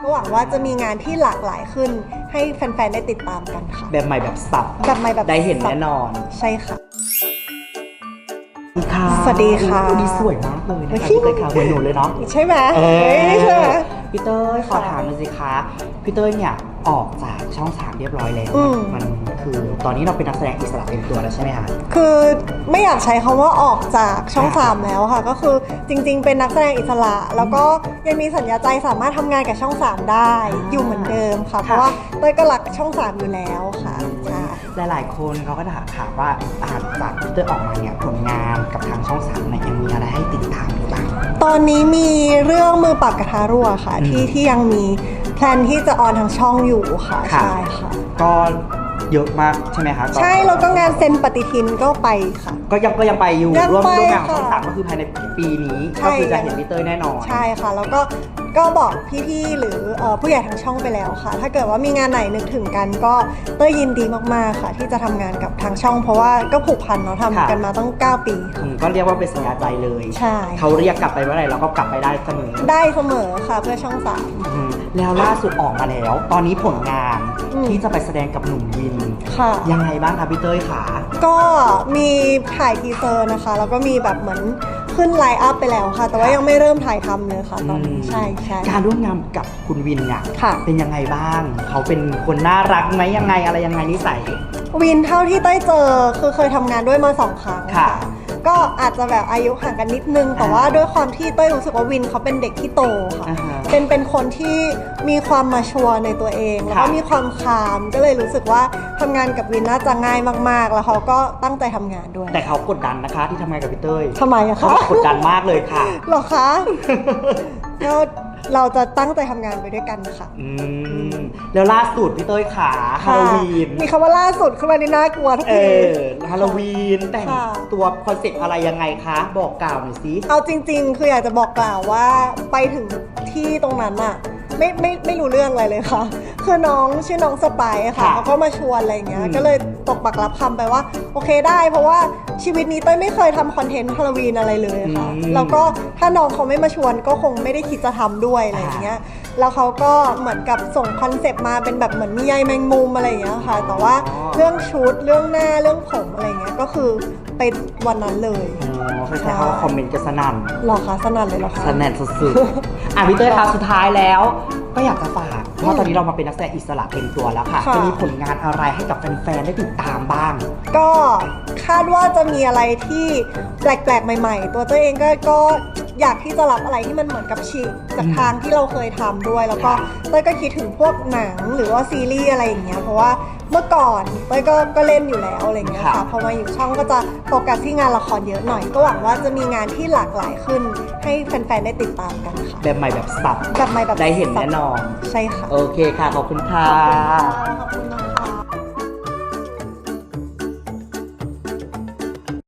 ก็หวังว่าจะมีงานที่หลากหลายขึ้น ให้แฟนๆ ได้ติดตามกันค่ะ แบบใหม่แบบสับแบบใหม่แบบได้เห็นแน่นอนใช่ค่ะค่ะสวัสดีค่ะวันนี้สวยมากเลยนะคะเฮ้ยพี่เต้ยค่ะเหมือนหนูเลยเนาะใช่ไหมเอเฮ้ยใช่ไหมพี่เต้ยขอค่ะถามหน่อยสิคะพี่เต้ยเนี่ย ออกจากช่องสามเรียบร้อยแล้วอืม มันคือตอนนี้เราเป็นนักแสดงอิสระเต็มตัวแล้วใช่ไหมคะ คือไม่อยากใช้คำว่าออกจากช่องค่ะ3แล้วค่ะ ก็คือจริงๆ เป็นนักแสดงอิสระ แล้วก็ยังมีสัญญาใจสามารถทำงานกับช่อง3ได้อ่าอยู่เหมือนเดิมค่ะค่ะ เพราะว่าเต้ยก็รักช่อง3อยู่แล้วค่ะใช่ หลาย ๆ คนเขาก็ถามถามว่าอ่านจากพี่เต้ยออกมาเนี่ยผลงานกับทางช่องสามเนี่ยยังมีอะไรให้ติดตามหรือเปล่า ตอนนี้มีเรื่องมือปรับกระทะรั่วค่ะ อืม ที่ที่ยังมีแพลนที่จะออนทางช่องอยู่ค่ะค่ะใช่ค่ะ ก็ เยอะมากใช่ไหมคะใช่แล้วก็งานเซ็นปฏิทินก็ไปค่ะ ก็ยังก็ยังไปอยู่ยังร่วมไปร่วมงานของช่องค่ะสามก็คือภายในปีนี้ใช่ ก็คือจะเห็นพี่เต้ยแน่นอน ใช่ค่ะ แล้วก็ก็บอกพี่ๆหรือเอ่อผู้ใหญ่ทางช่องไปแล้วค่ะ ถ้าเกิดว่ามีงานไหนนึกถึงกันก็เต้ยยินดีมากๆค่ะ ที่จะทำงานกับทางช่อง เพราะว่าก็ผูกพันเนาะทำกันมาตั้ง 9 ปี อืมก็เรียกว่าเป็นสัญญาใจเลย ใช่ เขาเรียกกลับไปเมื่อไหร่เราก็กลับไปได้เสมอได้เสมอค่ะเพื่อช่องสาม อืมแล้วล่าสุดออกมาแล้ว ตอนนี้ผลงานอืม ที่จะไปแสดงกับหนุ่มวินค่ะ ยังไงบ้างคะพี่เต้ยขา ก็มีถ่ายทีเซอร์นะคะ แล้วก็มีแบบเหมือนขึ้นไลน์อัพไปแล้วค่ะ แต่ว่ายังไม่เริ่มถ่ายทำเลยค่ะตอนนี้อืม ใช่ใช่ การร่วมงานกับคุณวินเนี่ยค่ะ เป็นยังไงบ้าง เขาเป็นคนน่ารักไหมยังไงอะไรยังไงนิสัย วินเท่าที่เต้ยเจอคือเคยทำงานด้วยมาสองครั้งค่ะ ก็อาจจะแบบอายุห่างกันนิดนึง แต่ว่าด้วยความที่เต้ยรู้สึกว่าวินเขาเป็นเด็กที่โตค่ะ อ่าฮะ เป็นเป็นคนที่มีความมาชัวร์ในตัวเอง แล้วก็ค่ะมีความคามก็เลยรู้สึกว่าทำงานกับวินน่าจะง่ายมากๆ แล้วเขาก็ตั้งใจทำงานด้วยแต่เขากดดันนะคะที่ทำงานกับพี่เต้ยทำไมอะเขาคะบอกกดดันมากเลยค่ะเหรอคะ ก็ เราจะตั้งใจทำงานไปด้วยกันค่ะ อืมแล้วล่าสุดพี่เต้ยขาฮาโลวีน มีคำว่าล่าสุดขึ้นมานี่น่ากลัวทุกเอที อฮาโลวีนแต่งค่ะ ตัวคอนเซ็ปต์อะไรยังไงคะ บอกกล่าวหน่อยสิ เอาจริง ๆ คืออยากจะบอกกล่าวว่าไปถึงที่ตรงนั้นอะ ไม่ไม่ไม่รู้เรื่องอะไรเลยค่ะ คือน้องชื่อน้องสไปซ์ค่ะค่ะเขาก็มาชวนอะไรเงี้ย อืม ก็เลยตกปักรับคำไปว่า โอเคได้เพราะว่าชีวิตนี้เต้ยไม่เคยทำคอนเทนต์ฮาโลวีนอะไรเลยค่ะแล้วก็ถ้าน้องเขาไม่มาชวนก็คงไม่ได้คิดจะทำด้วยอะไรอย่างเงี้ย แล้วเขาก็เหมือนกับส่งคอนเซปต์มาเป็นแบบเหมือนมีใยแมงมุมอะไรอย่างเงี้ยค่ะ แต่ว่าอ๋อ เรื่องชุดเรื่องหน้าเรื่องผมอะไรเงี้ยก็คือ ไปวันนั้นเลยอ๋อใครๆเขาคอมเมนต์กันสนั่นหรอคะสนั่นเลยเหรอคะ สนั่นสุดๆอะพี่เต้ยคะสุดท้ายแล้ว ก็อยากจะฝากเพราะว่าตอนนี้เรามาเป็นนักแสดงอิสระเต็มตัวแล้วค่ะ ค่ะ จะมีผลงานอะไรให้กับแฟนๆได้ติดตามบ้าง ก็คาดว่าจะมีอะไรที่แปลกๆ ใหม่ ๆ ตัวเต้ยเองก็ก็อยากที่จะรับอะไรที่มันเหมือนกับฉีกจากอืมทางที่เราเคยทำด้วย แล้วก็ค่ะเต้ยก็คิดถึงพวกหนังหรือว่าซีรีส์อะไรอย่างเงี้ยเพราะว่า เมื่อก่อนเต้ยก็ก็เล่นอยู่แล้วอะไรอย่างเงี้ยค่ะค่ะ พอมาอยู่ช่องก็จะโฟกัสที่งานละครเยอะหน่อย ก็หวังว่าจะมีงานที่หลากหลายขึ้น ให้แฟนๆได้ติดตามกันค่ะแบบใหม่แบบสับแบบใหม่แบบได้เห็นแน่นอน ใช่ค่ะ โอเคค่ะ ขอบคุณค่ะ ขอบคุณนะคะ